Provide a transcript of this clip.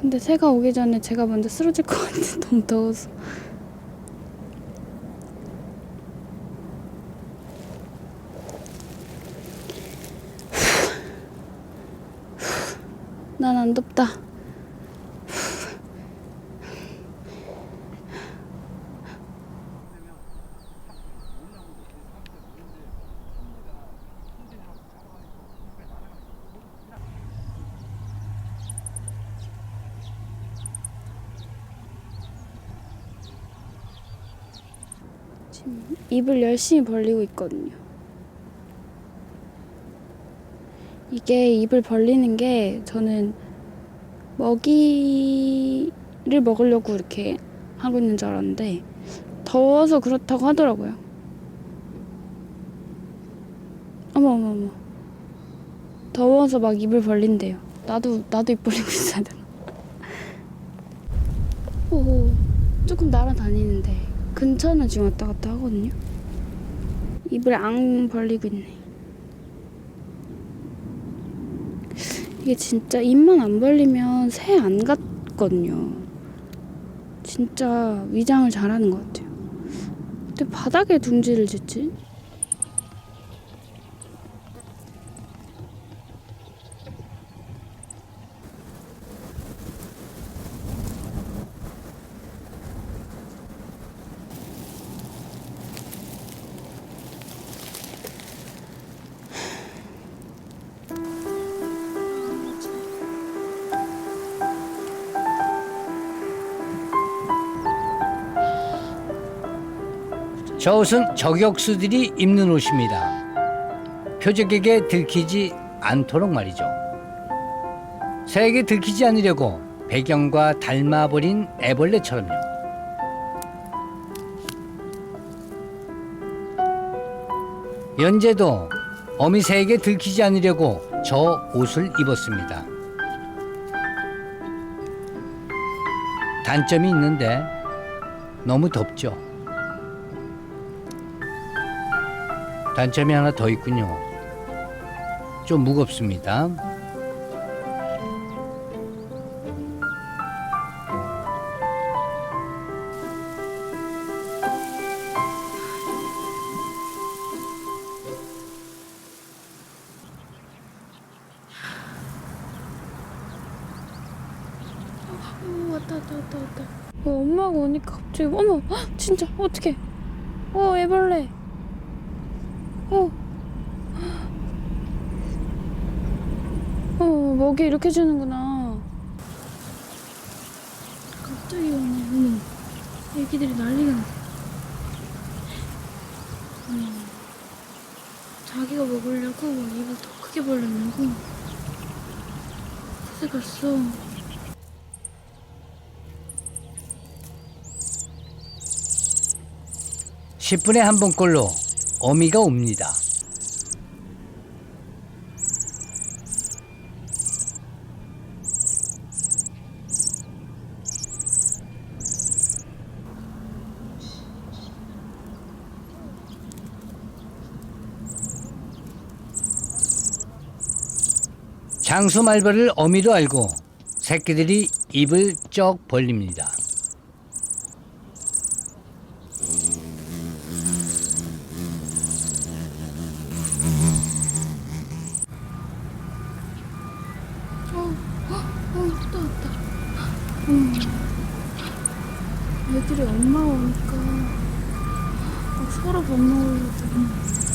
근데 새가 오기 전에 제가 먼저 쓰러질 것 같아. 너무 더워서. 난 안 덥다. 입을 열심히 벌리고 있거든요. 이게 입을 벌리는 게 저는 먹이를 먹으려고 이렇게 하고 있는 줄 알았는데 더워서 그렇다고 하더라고요. 어머 어머 어머. 더워서 막 입을 벌린대요. 나도 나도 입 벌리고 있어야 되나? 오 조금 날아다니는데 근처는 지금 왔다 갔다 하거든요. 입을 앙 벌리고 있네. 이게 진짜 입만 안 벌리면 새안 같거든요. 진짜 위장을 잘하는 것 같아요. 근데 바닥에 둥지를 짓지? 저 옷은 저격수들이 입는 옷입니다. 표적에게 들키지 않도록 말이죠. 새에게 들키지 않으려고 배경과 닮아버린 애벌레처럼요. 연재도 어미 새에게 들키지 않으려고 저 옷을 입었습니다. 단점이 있는데 너무 덥죠. 단점이 하나 더 있군요. 좀 무겁습니다. 어, 엄마가 오니까 갑자기 어머 헉, 진짜 어떡해. 어 애벌레. 어. 어 먹이 이렇게 주는구나. 갑자기 오네. 어머. 애기들이 난리가 났어. 어머. 자기가 먹으려고 입을 더 크게 벌렸냐고. 그새 갔어. 10분에 한 번꼴로 어미가 옵니다. 장수 말벌을 어미로 알고 새끼들이 입을 쩍 벌립니다. 어, 또 왔다. 음. 애들이 엄마 오니까 막 서로 밥 먹으려고.